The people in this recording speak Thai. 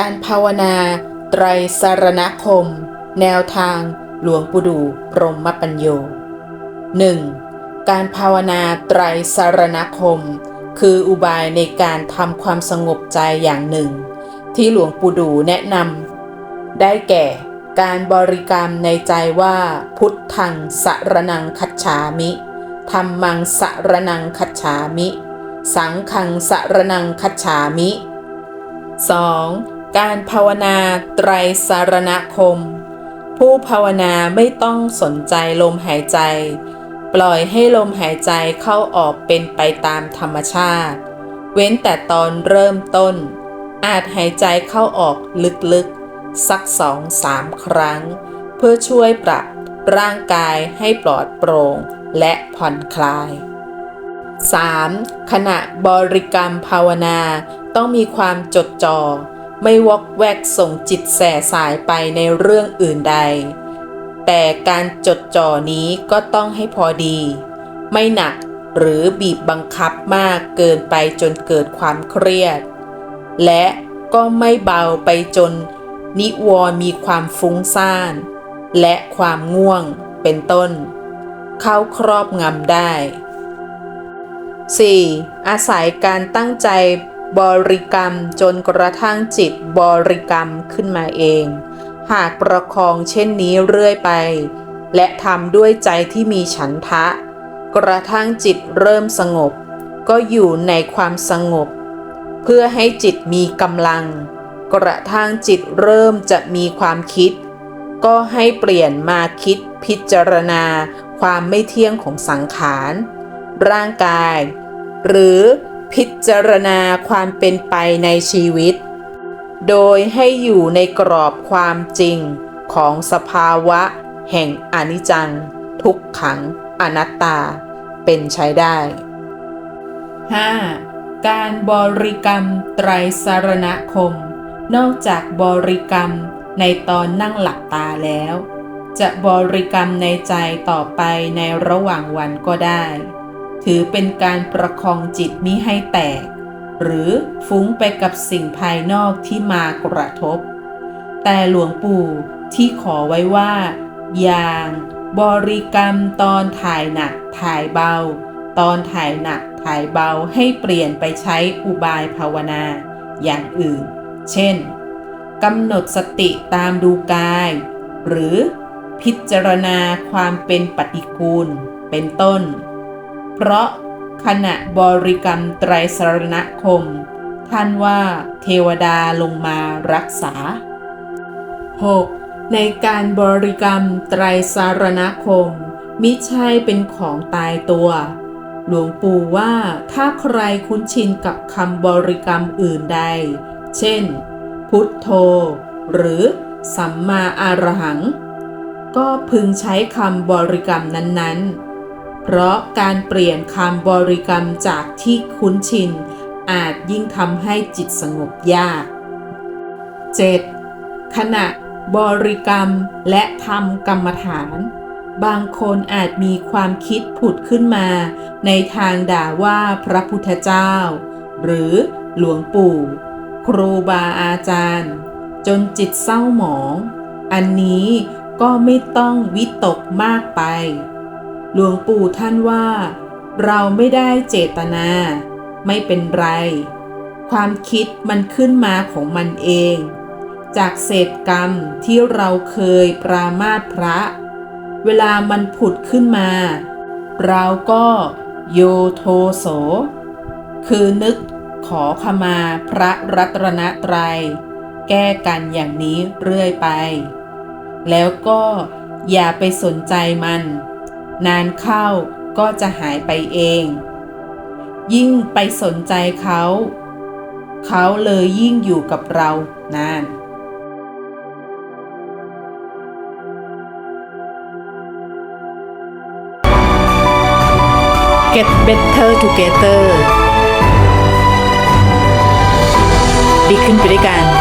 การภาวนา ไตรสารณคม แนวทาง หลวงปู่ดูพรหมปัญโย 1. การภาวนาไตรสารณคม คืออุบายในการทำความสงบใจอย่างหนึ่ง ที่หลวงปู่ดูแนะนำได้แก่การบริกรรมในใจว่าพุทธังสรนังคัจฉามิธรรมังสรนังคัจฉามิ สังขังสรนังคัจฉามิ 2. การภาวนาไตรสารณคม ผู้ภาวนาไม่ต้องสนใจลมหายใจ ปล่อยให้ลมหายใจเข้าออกเป็นไปตามธรรมชาติ เว้นแต่ตอนเริ่มต้น อาจหายใจเข้าออกลึกๆ สักสองสามครั้ง เพื่อช่วยปรับร่างกายให้ปลอดโปร่งและผ่อนคลาย 3. ขณะบริกรรมภาวนาต้องมีความจดจ่อ ไม่วอกแวกส่งจิตแส่สายไปในเรื่องอื่นใด แต่การจดจ่อนี้ก็ต้องให้พอดี ไม่หนักหรือบีบบังคับมากเกินไปจนเกิดความเครียด และก็ไม่เบาไปจนนิวรมีความฟุ้งซ่าน และความง่วงเป็นต้น เข้าครอบงำได้ 4. อาศัยการตั้งใจ บริกรรมจนกระทั่งจิตบริกรรมขึ้นมาเอง หากประคองเช่นนี้เรื่อยไป และทำด้วยใจที่มีฉันทะ กระทั่งจิตเริ่มสงบ ก็อยู่ในความสงบ เพื่อให้จิตมีกำลัง กระทั่งจิตเริ่มจะมีความคิด ก็ให้เปลี่ยนมาคิดพิจารณาความไม่เที่ยงของสังขาร ร่างกาย หรือ พิจารณาความเป็นไปในชีวิต โดยให้อยู่ในกรอบความจริงของสภาวะ แห่งอนิจจัง ทุกขัง อนัตตา เป็นใช้ได้ 5. การบริกรรมไตรสารณคม นอกจากบริกรรมในตอนนั่งหลับตาแล้ว จะบริกรรมในใจต่อไปในระหว่างวันก็ได้ ถือเป็นการประคองจิตมิให้แตก หรือฟุ้งไปกับสิ่งภายนอกที่มากระทบ แต่หลวงปู่ที่ขอไว้ว่า อย่าง บริกรรมตอนถ่ายหนักถ่ายเบา ตอนถ่ายหนักถ่ายเบาให้เปลี่ยนไปใช้อุบายภาวนา อย่างอื่น เช่นกำหนดสติตามดูกาย หรือพิจารณาความเป็นปฏิกูล เป็นต้น เพราะขณะบริกรรมไตรสรณคม ท่านว่าเทวดาลงมารักษา 6. ในการบริกรรมไตรสารณคม มิใช่เป็นของตายตัว หลวงปู่ว่าถ้าใครคุ้นชินกับคำบริกรรมอื่นใด เช่น พุทโธ หรือสัมมาอารหัง ก็พึงใช้คำบริกรรมนั้นๆ เพราะการเปลี่ยนคำบริกรรมจากที่คุ้นชิน อาจยิ่งทำให้จิตสงบยาก 7. ขณะบริกรรมและทำกรรมฐาน บางคนอาจมีความคิดผุดขึ้นมา ในทางด่าว่าพระพุทธเจ้า หรือหลวงปู่ ครูบาอาจารย์ จนจิตเศร้าหมอง อันนี้ก็ไม่ต้องวิตกมากไป หลวงปู่ท่านว่า เราไม่ได้เจตนา ไม่เป็นไร ความคิดมันขึ้นมาของมันเอง จากเศษกรรมที่เราเคยปรามาพระ เวลามันผุดขึ้นมา เราก็โยโทโส คือนึกขอขมาพระรัตนตรัย แก้กันอย่างนี้เรื่อยไป แล้วก็อย่าไปสนใจมัน นานเข้าก็จะหายไปเอง ยิ่งไปสนใจเขา เขาเลยยิ่งอยู่กับเรานาน Get better together ดีขึ้นไปด้วยกัน